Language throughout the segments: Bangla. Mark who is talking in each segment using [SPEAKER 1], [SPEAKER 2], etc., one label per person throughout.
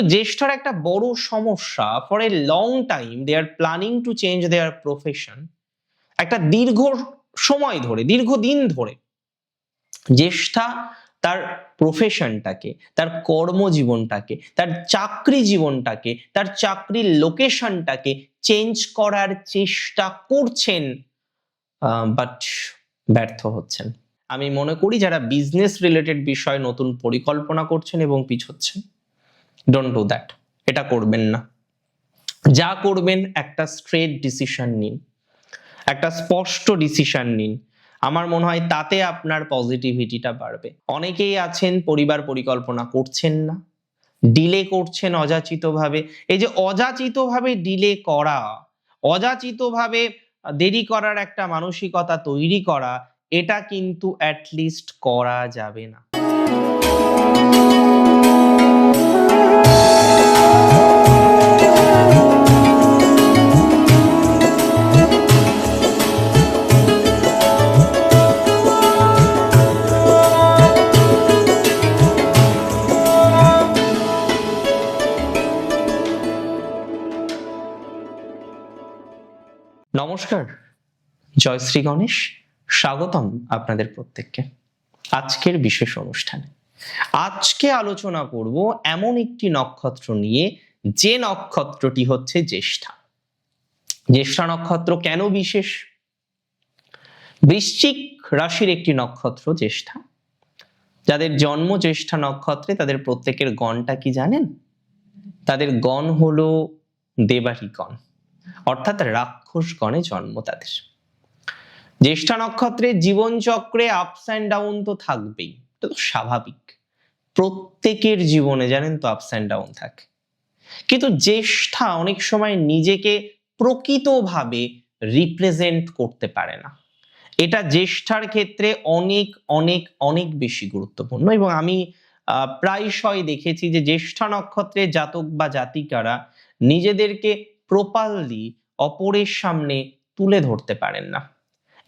[SPEAKER 1] জ্যেষ্ঠার একটা বড় সমস্যা for a long time they are planning to change their profession একটা দীর্ঘ সময় ধরে, দীর্ঘদিন ধরে, জ্যেষ্ঠা তার প্রফেশনটাকে তার কর্মজীবনটাকে, তার চাকরি জীবনটাকে, তার চাকরির লোকেশনটাকে চেঞ্জ করার চেষ্টা করছেন বাট ব্যর্থ হচ্ছেন। আমি মনে করি যারা বিজনেস রিলেটেড বিষয়ে নতুন পরিকল্পনা করছেন এবং পিছোচ্ছেন ডোন্ট ডু দ্যাট এটা করবেন না। যা করবেন একটা স্ট্রেট ডিসিশন নিন। একটা স্পষ্ট ডিসিশন নিন। আমার মনে হয় তাতে আপনার পজিটিভিটিটা বাড়বে। অনেকেই আছেন, পরিবার পরিকল্পনা করছেন না। ডিলে করছেন অযাচিতভাবে। এই যে অযাচিতভাবে ডিলে করা, অযাচিতভাবে দেরি করার একটা মানসিকতা তৈরি করা, এটা কিন্তু অ্যাটলিস্ট করা যাবে না। নমস্কার। জয় শ্রী গণেশ। স্বাগতম আপনাদের প্রত্যেককে। আজকের বিশেষ অনুষ্ঠানে। আজকে আলোচনা করব এমন একটি নক্ষত্র নিয়ে। যে নক্ষত্রটি হচ্ছে জ্যেষ্ঠা। জ্যেষ্ঠা নক্ষত্র কেন বিশেষ? বৃশ্চিক রাশির একটি নক্ষত্র জ্যেষ্ঠা। যাদের জন্ম জ্যেষ্ঠা নক্ষত্রে তাদের প্রত্যেকের গণটা কি জানেন? তাদের গণ হলো দেবারী গণ। অর্থাৎ রাক্ষস গণে জন্ম তাদের। জ্যেষ্ঠা নক্ষত্রের জীবনচক্রে আপস অ্যান্ড ডাউন তো থাকবেই তো স্বাভাবিক। প্রত্যেকের জীবনে জানেন তো আপস অ্যান্ড ডাউন থাকে। কিন্তু জ্যেষ্ঠা অনেক সময় নিজেকে প্রকৃতভাবে রিপ্রেজেন্ট করতে পারে না। এটা জ্যেষ্ঠার ক্ষেত্রে অনেক অনেক অনেক বেশি গুরুত্বপূর্ণ এবং আমি প্রায়শই দেখেছি যে জ্যেষ্ঠা নক্ষত্রের জাতক বা জাতিকারা নিজেদেরকে প্রপাললি অপরের সামনে তুলে ধরতে পারেন না।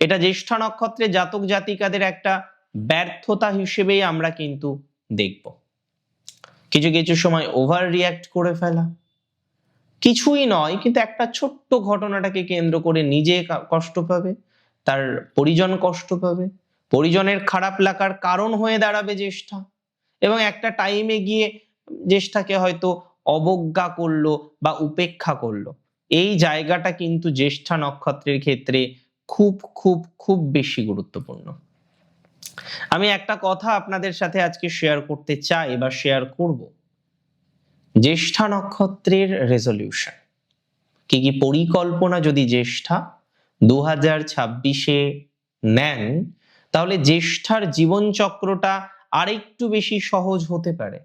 [SPEAKER 1] এটা জ্যেষ্ঠা নক্ষত্রে জাতক জাতিকাদের একটা ব্যর্থতা হিসেবেই আমরা কিন্তু দেখব। কিছু কিছু সময় ওভার রিয়াক্ট করে ফেলা। কিছুই নয়, কিন্তু একটা ছোট্ট ঘটনাটাকে কেন্দ্র করে নিজে কষ্ট পাবে, তার পরিজন কষ্ট পাবে, পরিজনের খারাপ লাগার কারণ হয়ে দাঁড়াবে জ্যেষ্ঠা। এবং একটা টাইমে গিয়ে জ্যেষ্ঠাকে হয়তো অবজ্ঞা করল বা উপেক্ষা করল। এই জায়গাটা কিন্তু জ্যেষ্ঠা নক্ষত্রের ক্ষেত্রে খুব খুব খুব বেশি গুরুত্বপূর্ণ। আমি একটা কথা আপনাদের সাথে আজকে শেয়ার করতে চাই বা শেয়ার করব। জ্যেষ্ঠা নক্ষত্রের রেজলিউশন কি কি পরিকল্পনা যদি জ্যেষ্ঠা দু হাজার ছাব্বিশে নেন, তাহলে জ্যেষ্ঠার জীবনচক্রটা আরেকটু বেশি সহজ হতে পারে।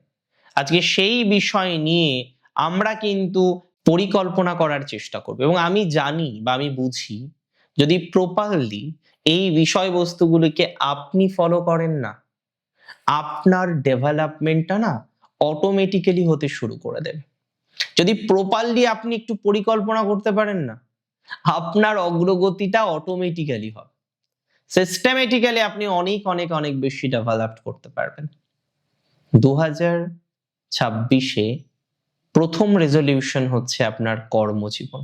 [SPEAKER 1] আজকে সেই বিষয় নিয়ে আমরা কিন্তু পরিকল্পনা করার চেষ্টা করবে। এবং আমি জানি বা আমি বুঝি, যদি প্রপারলি এই বিষয়বস্তুগুলিকে আপনি ফলো করেন না, আপনার ডেভেলপমেন্টটা না অটোমেটিক্যালি হতে শুরু করে দেবে। যদি প্রপারলি আপনি একটু পরিকল্পনা করতে পারেন না, আপনার অগ্রগতিটা অটোমেটিক্যালি হবে। সিস্টেমেটিক্যালি আপনি অনেক অনেক অনেক বেশি ডেভেলপ করতে পারবেন। দু হাজার ছাব্বিশে প্রথম রেজলিউশন হচ্ছে আপনার কর্মজীবন।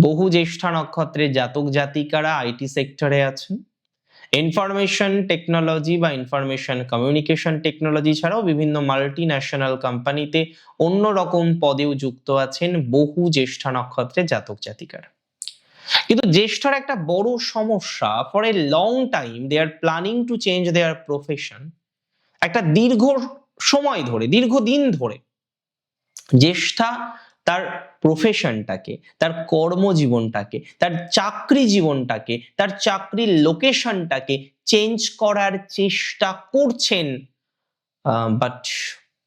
[SPEAKER 1] বহু জ্যেষ্ঠা নক্ষত্রের জাতক জাতিকারা আইটি সেক্টরে আছেন। ইনফরমেশন টেকনোলজি বা ইনফরমেশন কমিউনিকেশন টেকনোলজি ছাড়াও বিভিন্ন মাল্টি ন্যাশনাল কোম্পানিতে অন্য রকম পদেও যুক্ত আছেন বহু জ্যেষ্ঠা নক্ষত্রের জাতক জাতিকারা। কিন্তু জ্যেষ্ঠর একটা বড় সমস্যা for a long time they are planning to change their profession একটা দীর্ঘ সময় ধরে, দীর্ঘদিন ধরে জ্যেষ্ঠা তার প্রফেশনটাকে তার কর্মজীবনটাকে, তার চাকরি জীবনটাকে, তার চাকরির লোকেশনটাকে চেঞ্জ করার চেষ্টা করছেন বাট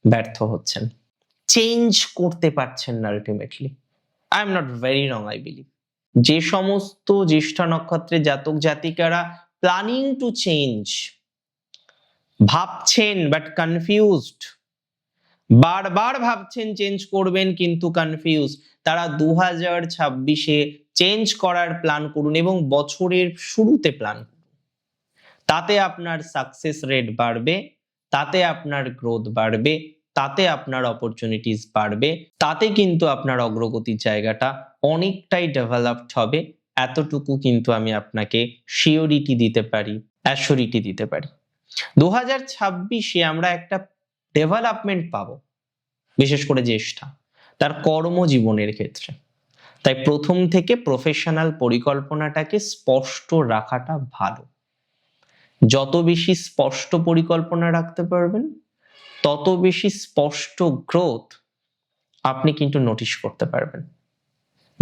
[SPEAKER 1] ব্যর্থ হচ্ছেন। চেঞ্জ করতে পারছেন না ultimately I am not very wrong I believe যে সমস্ত জ্যেষ্ঠা নক্ষত্রের জাতক জাতিকারা প্ল্যানিং টু চেঞ্জ ভাবছেন বাট কনফিউজড বারবার ভাবছেন চেঞ্জ করবেন কিন্তু কনফিউজ তারা দু হাজার ছাব্বিশে চেঞ্জ করার প্ল্যান করুন এবং বছরের শুরুতে প্ল্যান করুন। তাতে আপনার সাকসেস রেট বাড়বে, তাতে আপনার গ্রোথ বাড়বে, তাতে আপনার অপরচুনিটিস বাড়বে, তাতে কিন্তু আপনার অগ্রগতির জায়গাটা অনেকটাই ডেভেলপড হবে। এতটুকু কিন্তু আমি আপনাকে শিওরিটি দিতে পারি অ্যাসিওরিটি দিতে পারি। দু হাজার ছাব্বিশে আমরা একটা ডেভেলপমেন্ট পাবো। বিশেষ করে জ্যেষ্ঠা। তার কর্মজীবনের ক্ষেত্রে। তাই প্রথম থেকে প্রফেশনাল পরিকল্পনাটাকে স্পষ্ট রাখাটা ভালো। যত বেশি স্পষ্ট পরিকল্পনা রাখতে পারবেন, তত বেশি স্পষ্ট গ্রোথ আপনি কিন্তু নোটিশ করতে পারবেন।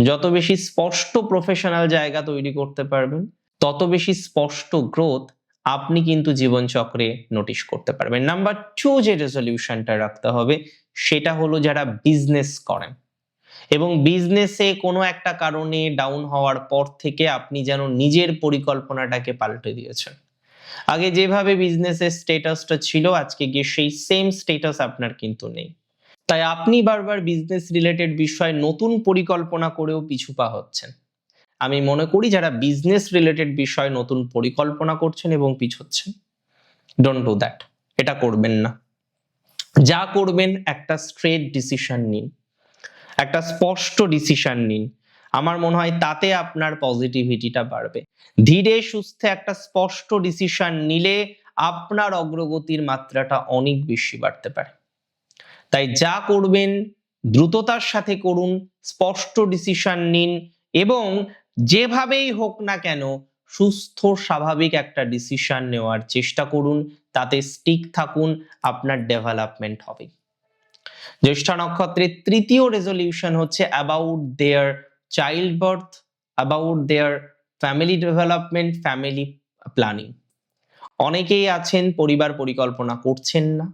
[SPEAKER 1] যত বেশি স্পষ্ট প্রফেশনাল জায়গা তৈরি করতে পারবেন, তত বেশি স্পষ্ট গ্রোথ আপনি কিন্তু জীবনচক্রে নোটিশ করতে পারবেন। নাম্বার টু যে রেজলিউশনটা রাখতে হবে, সেটা হলো যারা বিজনেস করেন। এবং বিজনেসে কোনো একটা কারণে ডাউন হওয়ার পর থেকে আপনি যেন নিজের পরিকল্পনাটাকে পাল্টে দিয়েছেন। আগে যেভাবে বিজনেসের স্টেটাসটা ছিল, আজকে গিয়ে সেই সেম স্টেটাস আপনার কিন্তু নেই। তাই আপনি বারবার বিজনেস রিলেটেড বিষয়ে নতুন পরিকল্পনা করেও পিছু পা হচ্ছেন। আমি মনে করি যারা বিজনেস রিলেটেড বিষয়ে নতুন পরিকল্পনা করছেন এবং পিছোচ্ছেন ডোন্ট ডু দ্যাট এটা করবেন না। যা করবেন একটা স্ট্রেট ডিসিশন নিন, একটা স্পষ্ট ডিসিশন নিন। আমার মনে হয় তাতে আপনার পজিটিভিটিটা বাড়বে। ধীরে সুস্থে একটা স্পষ্ট ডিসিশন নিলে আপনার অগ্রগতির মাত্রাটা অনেক বেশি বাড়তে পারে। তাই যা করবেন, দ্রুততার সাথে করুন, স্পষ্ট ডিসিশন নিন এবং যেভাবেই হোক না কেন, সুস্থ, স্বাভাবিক একটা ডিসিশন নেওয়ার চেষ্টা করুন, তাতে স্টিক থাকুন, আপনার ডেভেলপমেন্ট হবে। জ্যেষ্ঠা নক্ষত্রের তৃতীয় রেজলিউশন হচ্ছে about their child birth about their family development family planning অনেকেই আছেন, পরিবার পরিকল্পনা করছেন না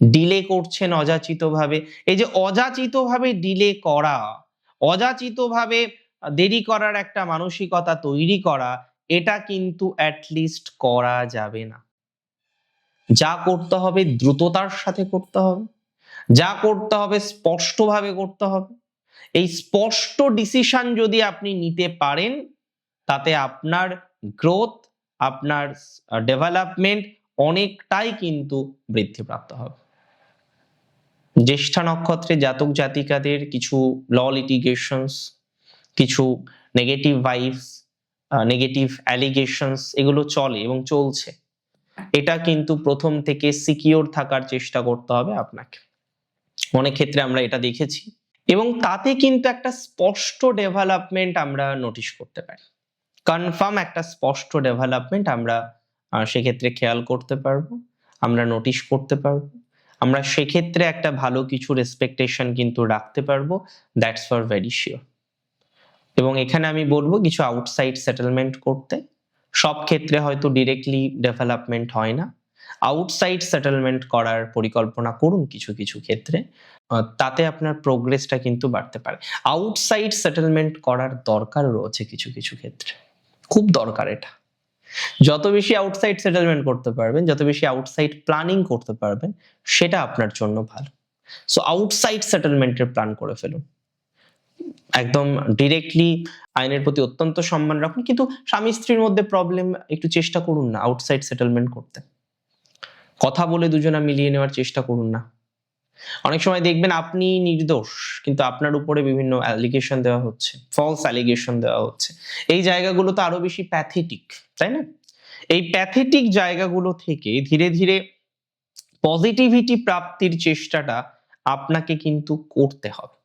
[SPEAKER 1] ডিলে করছেন অযাচিতভাবে। এই যে অযাচিতভাবে ডিলে করা, অযাচিতভাবে দেরি করার একটা মানসিকতা তৈরি করা, এটা কিন্তু অ্যাটলিস্ট করা যাবে না। যা করতে হবে দ্রুততার সাথে করতে হবে। যা করতে হবে স্পষ্টভাবে করতে হবে। এই স্পষ্ট ডিসিশন যদি আপনি নিতে পারেন, তাতে আপনার গ্রোথ আপনার ডেভেলপমেন্ট অনেকটাই কিন্তু বৃদ্ধিপ্রাপ্ত হবে। জ্যেষ্ঠা নক্ষত্রে জাতক জাতিকাদের কিছু ল লিটিগেশনস কিছু নেগেটিভ ভাইবস নেগেটিভ অ্যালিগেশনস এগুলো চলে এবং চলছে। এটা কিন্তু প্রথম থেকে সিকিওর থাকার চেষ্টা করতে হবে আপনাকে। অনেক ক্ষেত্রে আমরা এটা দেখেছি। এবং তাতে কিন্তু একটা স্পষ্ট ডেভেলপমেন্ট আমরা নোটিশ করতে পারি। কনফার্ম একটা স্পষ্ট ডেভেলপমেন্ট আমরা সেক্ষেত্রে খেয়াল করতে পারব, আমরা নোটিশ করতে পারব। আমরা সেক্ষেত্রে একটা ভালো কিছু রেসপেকটেশন কিন্তু রাখতে পারব দ্যাটস ফর ভেরি শিওর এবং এখানে আমি বলব কিছু আউটসাইড সেটেলমেন্ট করতে। সব ক্ষেত্রে হয়তো ডিরেক্টলি ডেভেলপমেন্ট হয় না। আউটসাইড সেটেলমেন্ট করার পরিকল্পনা করুন কিছু কিছু ক্ষেত্রে। তাতে আপনার প্রোগ্রেসটা কিন্তু বাড়তে পারে। আউটসাইড সেটেলমেন্ট করার দরকার রয়েছে কিছু কিছু ক্ষেত্রে। খুব দরকার এটা। যত বেশি আউটসাইড সেটেলমেন্ট করতে পারবেন, যত বেশি আউটসাইড প্ল্যানিং করতে পারবেন, সেটা আপনার জন্য ভালো। সো আউটসাইড সেটেলমেন্টের প্ল্যান করে ফেলুন। একদম ডিরেক্টলি আইনের প্রতি অত্যন্ত সম্মান রাখুন। কিন্তু স্বামী স্ত্রীর মধ্যে প্রবলেম একটু চেষ্টা করুন না আউটসাইড সেটেলমেন্ট করতে। কথা বলে দুজনা মিলিয়ে নেওয়ার চেষ্টা করুন না। অনেক সময় দেখবেন আপনি নির্দোষ, কিন্তু আপনার উপরে বিভিন্ন অ্যালিগেশন দেওয়া হচ্ছে ফলস অ্যালিগেশন দেওয়া হচ্ছে। এই জায়গাগুলো তো আরও বেশি প্যাথেটিক তাই না? এই প্যাথেটিক জায়গাগুলো থেকে ধীরে ধীরে পজিটিভিটি প্রাপ্তির চেষ্টাটা আপনাকে কিন্তু করতে হবে।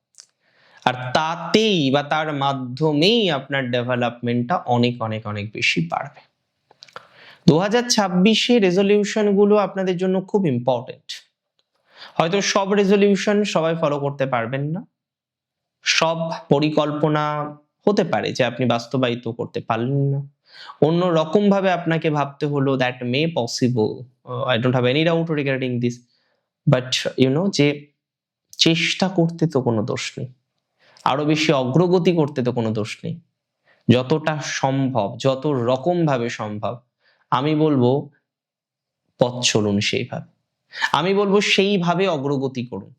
[SPEAKER 1] আর তাতেই বা তার মাধ্যমেই আপনার ডেভেলপমেন্টটা অনেক অনেক অনেক বেশি বাড়বে। দু হাজার ছাব্বিশে রেজলিউশনগুলো আপনাদের জন্য খুব ইম্পর্টেন্ট হয়তো সব রেজলিউশন সবাই ফলো করতে পারবেন না। সব পরিকল্পনা হতে পারে যে আপনি বাস্তবায়িত করতে পারলেন না। অন্য রকম ভাবে আপনাকে ভাবতে হলো that may possible I don't have any doubt regarding this but you know যে চেষ্টা করতে তো কোনো দোষ নেই। আরও বেশি অগ্রগতি করতে তো কোনো দোষ নেই। যতটা সম্ভব, যত রকম ভাবে সম্ভব, আমি বলব পথ চলুন সেইভাবে। আমি বলব সেইভাবে অগ্রগতি করুন।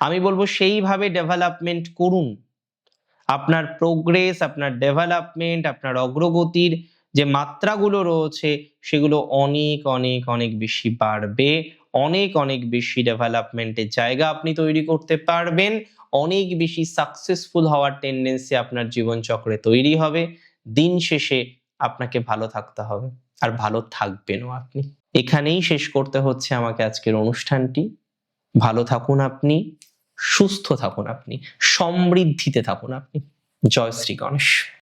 [SPEAKER 1] আমি বলব সেইভাবে ডেভেলপমেন্ট করুন। আপনার প্রোগ্রেস, আপনার ডেভেলপমেন্ট, আপনার অগ্রগতির যে মাত্রাগুলো রয়েছে, সেগুলো অনেক অনেক অনেক বেশি বাড়বে। অনেক অনেক বেশি ডেভেলপমেন্টের জায়গা আপনি তৈরি করতে পারবেন। অনেক বেশি সাকসেসফুল হওয়ার টেন্ডেন্সি আপনার জীবনচক্রে তৈরি হবে। দিন শেষে আপনাকে ভালো থাকতে হবে আর ভালো থাকবেনও আপনি। এখানেই শেষ করতে হচ্ছে আমাকে আজকের অনুষ্ঠানটি। ভালো থাকুন আপনি, সুস্থ থাকুন আপনি, সমৃদ্ধিতে থাকুন আপনি। জয় শ্রী গণেশ।